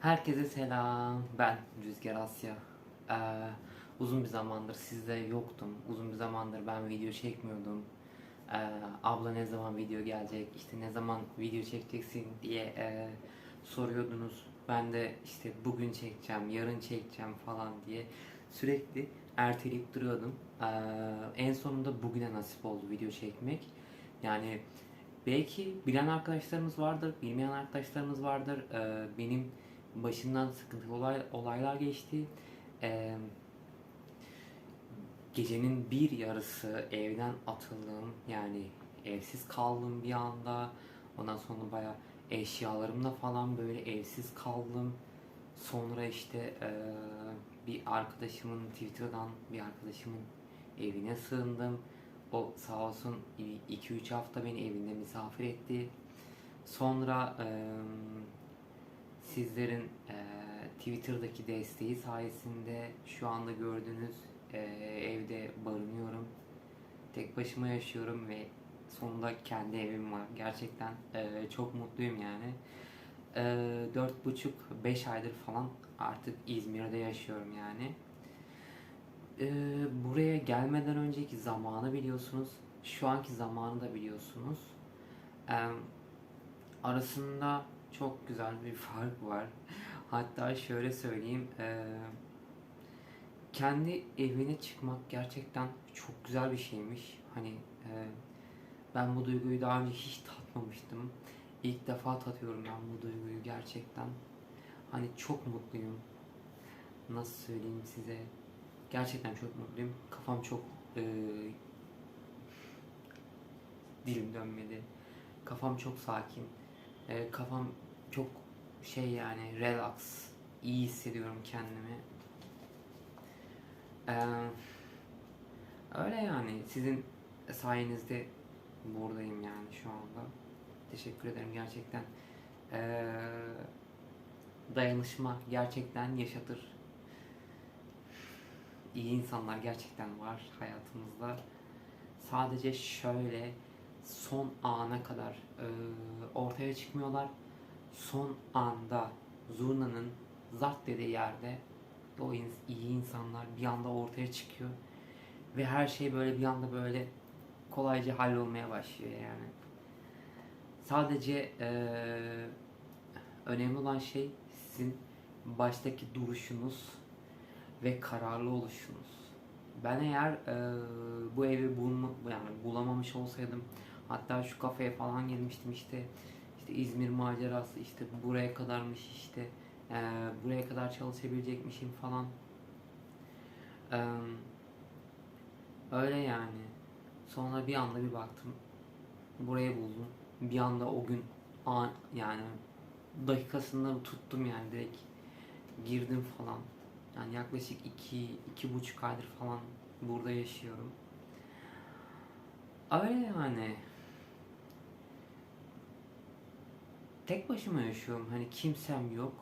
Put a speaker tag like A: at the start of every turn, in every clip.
A: Herkese selam. Ben Rüzgar Asya. Ee, uzun bir zamandır sizde yoktum. Uzun bir zamandır ben video çekmiyordum. Ee, abla ne zaman video gelecek, işte ne zaman video çekeceksin diye e, soruyordunuz. Ben de işte bugün çekeceğim, yarın çekeceğim falan diye sürekli erteleyip duruyordum. Ee, en sonunda bugüne nasip oldu video çekmek. Yani belki bilen arkadaşlarımız vardır, bilmeyen arkadaşlarımız vardır. Ee, benim başından sıkıntılı olay, olaylar geçti. Ee, gecenin bir yarısı evden atıldım. Yani evsiz kaldım bir anda. Ondan sonra baya eşyalarımla falan böyle evsiz kaldım. Sonra işte eee, bir arkadaşımın Twitter'dan bir arkadaşımın evine sığındım. O sağ olsun 2-3 hafta beni evinde misafir etti. Sonra eee, sizlerin eee, Twitter'daki desteği sayesinde şu anda gördüğünüz eee, evde barınıyorum. Tek başıma yaşıyorum ve sonunda kendi evim var. Gerçekten eee, çok mutluyum yani. Eee, Dört buçuk, beş aydır falan artık İzmir'de yaşıyorum yani. Eee, buraya gelmeden önceki zamanı biliyorsunuz. Şu anki zamanı da biliyorsunuz. Eee, arasında çok güzel bir fark var. Hatta şöyle söyleyeyim. eee, kendi evine çıkmak gerçekten çok güzel bir şeymiş. Hani eee, ben bu duyguyu daha önce hiç tatmamıştım. İlk defa tatıyorum ben bu duyguyu gerçekten. Hani çok mutluyum. Nasıl söyleyeyim size? Gerçekten çok mutluyum. Kafam çok eee, dilim dönmedi. Kafam çok sakin. Eee, kafam çok şey yani relax. İyi hissediyorum kendimi. Eee, öyle yani. Sizin sayenizde buradayım yani şu anda. Teşekkür ederim gerçekten. Eee, dayanışma gerçekten yaşatır. İyi insanlar gerçekten var hayatımızda. Sadece şöyle son ana kadar eee, ortaya çıkmıyorlar. Son anda zurnanın zart dediği yerde o iyi insanlar bir anda ortaya çıkıyor ve her şey böyle bir anda böyle kolayca hallolmaya başlıyor yani. Sadece eee, önemli olan şey sizin baştaki duruşunuz ve kararlı oluşunuz. Ben eğer eee, bu evi bulma, yani bulamamış olsaydım hatta şu kafeye falan girmiştim işte işte İzmir macerası işte buraya kadarmış işte eee, buraya kadar çalışabilecekmişim falan. Eee, öyle yani. Sonra bir anda bir baktım burayı buldum. Bir anda o gün an, yani dakikasında tuttum yani direkt girdim falan. Yani yaklaşık iki, iki buçuk aydır falan burada yaşıyorum. Öyle yani. Tek başıma yaşıyorum. Hani kimsem yok.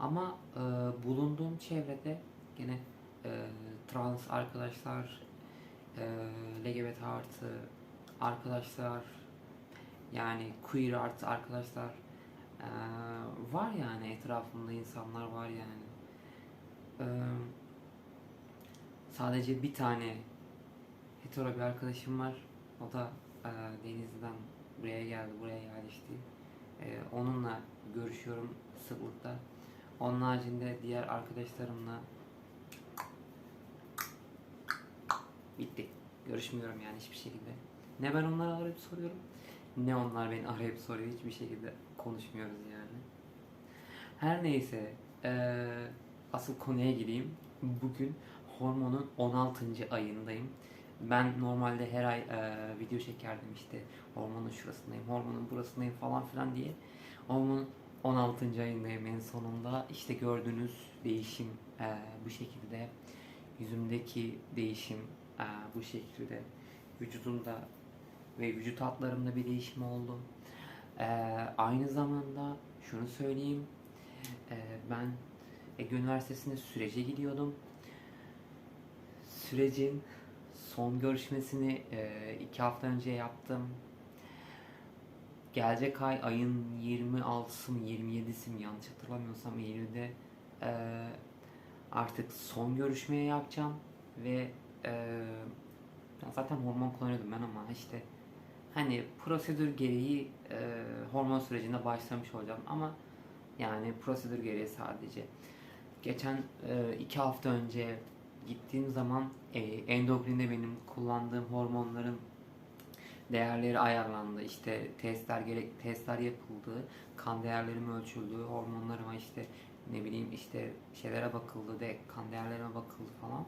A: Ama e, bulunduğum çevrede gene e, trans arkadaşlar, e, LGBT artı arkadaşlar, yani queer artı arkadaşlar e, var yani etrafımda insanlar var yani. E, sadece bir tane hetero bir arkadaşım var. O da e, Denizli'den buraya geldi, buraya yerleşti. E, onunla görüşüyorum sıklıkla. Onun haricinde diğer arkadaşlarımla bitti. Görüşmüyorum yani hiçbir şekilde. Ne ben onları arayıp soruyorum ne onlar beni arayıp soruyor. Hiçbir şekilde konuşmuyoruz yani. Her neyse eee, asıl konuya gireyim. Bugün hormonun 16. ayındayım. Ben normalde her ay eee, video çekerdim işte hormonun şurasındayım, hormonun burasındayım falan filan diye. Hormonun 16. ayındayım en sonunda. İşte gördüğünüz değişim eee, bu şekilde. Yüzümdeki değişim eee, bu şekilde. Vücudumda ve vücut hatlarımda bir değişim oldu. Ee, aynı zamanda şunu söyleyeyim. Ee, ben Ege Üniversitesi'nde sürece gidiyordum. Sürecin son görüşmesini e, iki hafta önce yaptım. gelecek ay ayın 26'sı mı 27'si mi yanlış hatırlamıyorsam Eylül'de e, artık son görüşmeye yapacağım ve e, zaten hormon kullanıyordum ben ama işte hani prosedür gereği e, hormon sürecine başlamış olacağım ama yani prosedür gereği sadece. Geçen e, iki hafta önce gittiğim zaman e, endokrinde benim kullandığım hormonların değerleri ayarlandı. İşte testler gerek testler yapıldı. Kan değerlerim ölçüldü. Hormonlarıma işte ne bileyim işte şeylere bakıldı de kan değerlerime bakıldı falan.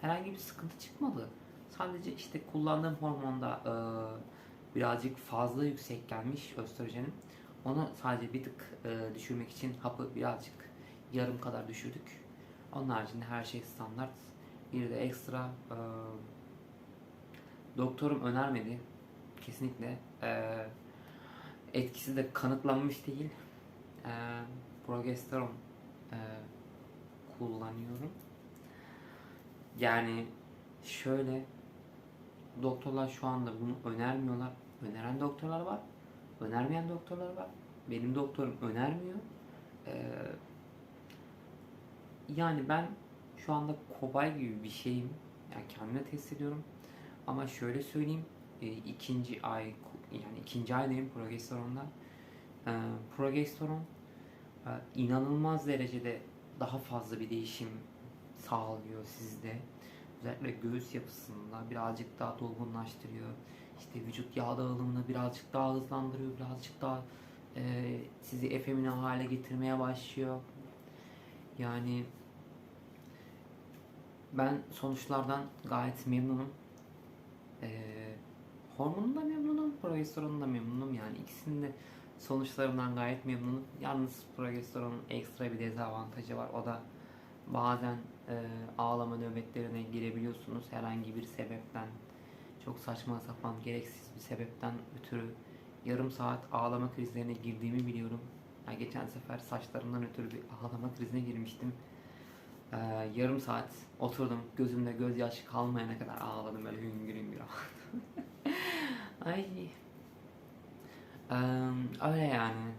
A: Herhangi bir sıkıntı çıkmadı. Sadece işte kullandığım hormonda e, birazcık fazla yüksek gelmiş östrojenim. Onu sadece bir tık e, düşürmek için hapı birazcık yarım kadar düşürdük. Onun haricinde her şey standart. Bir de ekstra e, doktorum önermedi. Kesinlikle e, etkisi de kanıtlanmış değil. E, progesteron e, kullanıyorum. Yani şöyle doktorlar şu anda bunu önermiyorlar. Öneren doktorlar var. Önermeyen doktorlar var. Benim doktorum önermiyor. Ee, yani ben şu anda kobay gibi bir şeyim. Yani kendime test ediyorum. Ama şöyle söyleyeyim. e, ikinci ay yani ikinci aydayım progesteronda. Ee, progesteron e, inanılmaz derecede daha fazla bir değişim sağlıyor sizde. Özellikle göğüs yapısında birazcık daha dolgunlaştırıyor. İşte vücut yağ dağılımını birazcık daha hızlandırıyor. Birazcık daha e, sizi efemine hale getirmeye başlıyor. Yani ben sonuçlardan gayet memnunum. E, hormonun da memnunum, progesteronun da memnunum. Yani ikisinin de sonuçlarından gayet memnunum. Yalnız progesteronun ekstra bir dezavantajı var. O da bazen e, ağlama nöbetlerine girebiliyorsunuz herhangi bir sebepten. Çok saçma sapan, gereksiz bir sebepten ötürü yarım saat ağlama krizlerine girdiğimi biliyorum. Yani geçen sefer saçlarımdan ötürü bir ağlama krizine girmiştim. Ee, yarım saat oturdum, gözümde gözyaşı kalmayana kadar ağladım böyle hüngür hüngür ağladım. Ay. Ee, öyle yani.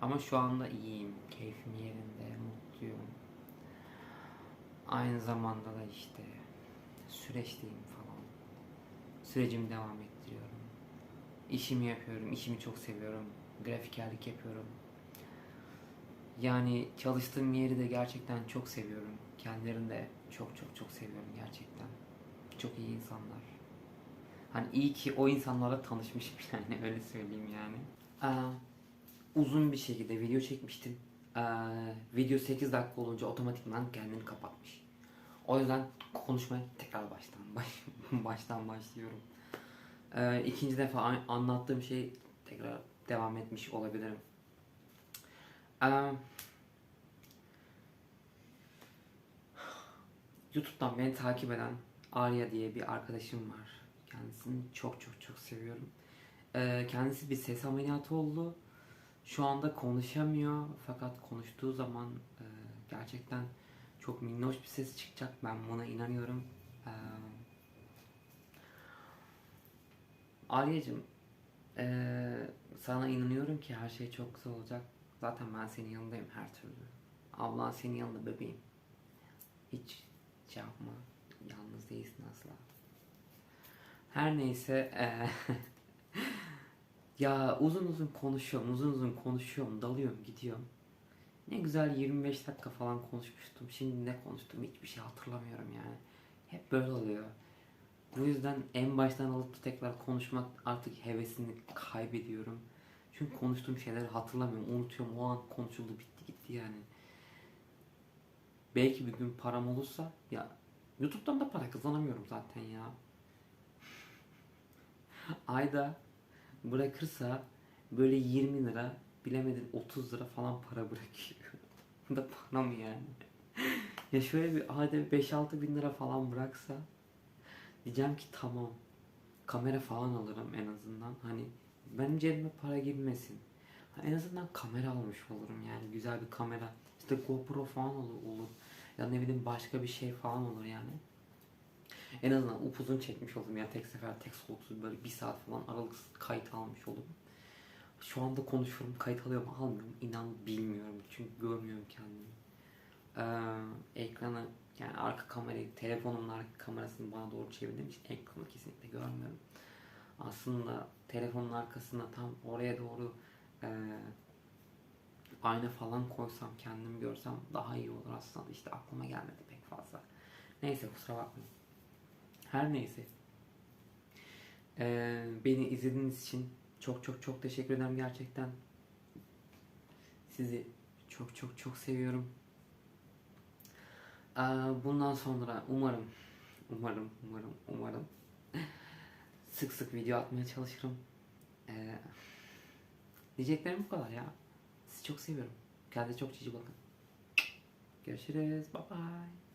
A: Ama şu anda iyiyim, keyfim yerinde, mutluyum. Aynı zamanda da işte süreçteyim falan. Sürecimi devam ettiriyorum. İşimi yapıyorum, işimi çok seviyorum. Grafikerlik yapıyorum. Yani çalıştığım yeri de gerçekten çok seviyorum. Kendilerini de çok çok çok seviyorum gerçekten. Çok iyi insanlar. Hani iyi ki o insanlarla tanışmışım yani öyle söyleyeyim yani. Aa, uzun bir şekilde video çekmiştim. Ee, video 8 dakika olunca otomatikman kendini kapatmış. O yüzden konuşmaya tekrar baştan baş, baştan başlıyorum. Ee, ikinci defa an- anlattığım şey tekrar devam etmiş olabilirim. Ee, YouTube'dan beni takip eden Arya diye bir arkadaşım var. Kendisini çok çok çok seviyorum. Ee, kendisi bir ses ameliyatı oldu. Şu anda konuşamıyor fakat konuştuğu zaman e, gerçekten çok minnoş bir ses çıkacak. Ben buna inanıyorum. Ee, Arya'cığım e, sana inanıyorum ki her şey çok güzel olacak. Zaten ben senin yanındayım her türlü. Ablan senin yanında bebeğim. Hiç şey yapma. Yalnız değilsin asla. Her neyse e, ya uzun uzun konuşuyorum, uzun uzun konuşuyorum, dalıyorum, gidiyorum. Ne güzel 25 dakika falan konuşmuştum. Şimdi ne konuştum hiçbir şey hatırlamıyorum yani. Hep böyle oluyor. Bu yüzden en baştan alıp tekrar konuşmak artık hevesini kaybediyorum. Çünkü konuştuğum şeyleri hatırlamıyorum, unutuyorum. O an konuşuldu, bitti gitti yani. Belki bir gün param olursa ya YouTube'dan da para kazanamıyorum zaten ya. Ayda bırakırsa böyle 20 lira bilemedin 30 lira falan para bırakıyor. Bu da para mı yani? ya şöyle bir ayda 5-6 bin lira falan bıraksa diyeceğim ki tamam kamera falan alırım en azından hani benim cebime para girmesin. En azından kamera almış olurum yani güzel bir kamera. İşte GoPro falan olur, olur. Ya ne bileyim başka bir şey falan olur yani. En azından upuzun çekmiş oldum ya tek sefer tek soluksuz böyle bir saat falan aralıksız kayıt almış oldum. Şu anda konuşuyorum, kayıt alıyorum, almıyorum. İnan bilmiyorum çünkü görmüyorum kendimi. Ee, ekranı yani arka kamerayı, telefonumun arka kamerasını bana doğru çevirdiğim için ekranı kesinlikle görmüyorum. Aslında telefonun arkasına tam oraya doğru e, ayna falan koysam kendimi görsem daha iyi olur aslında. İşte aklıma gelmedi pek fazla. Neyse kusura bakmayın. Her neyse. Ee, beni izlediğiniz için çok çok çok teşekkür ederim gerçekten. Sizi çok çok çok seviyorum. Ee, bundan sonra umarım, umarım, umarım, umarım sık sık video atmaya çalışırım. Ee, diyeceklerim bu kadar ya. Sizi çok seviyorum. Kendinize çok cici bakın. Görüşürüz. Bye bye.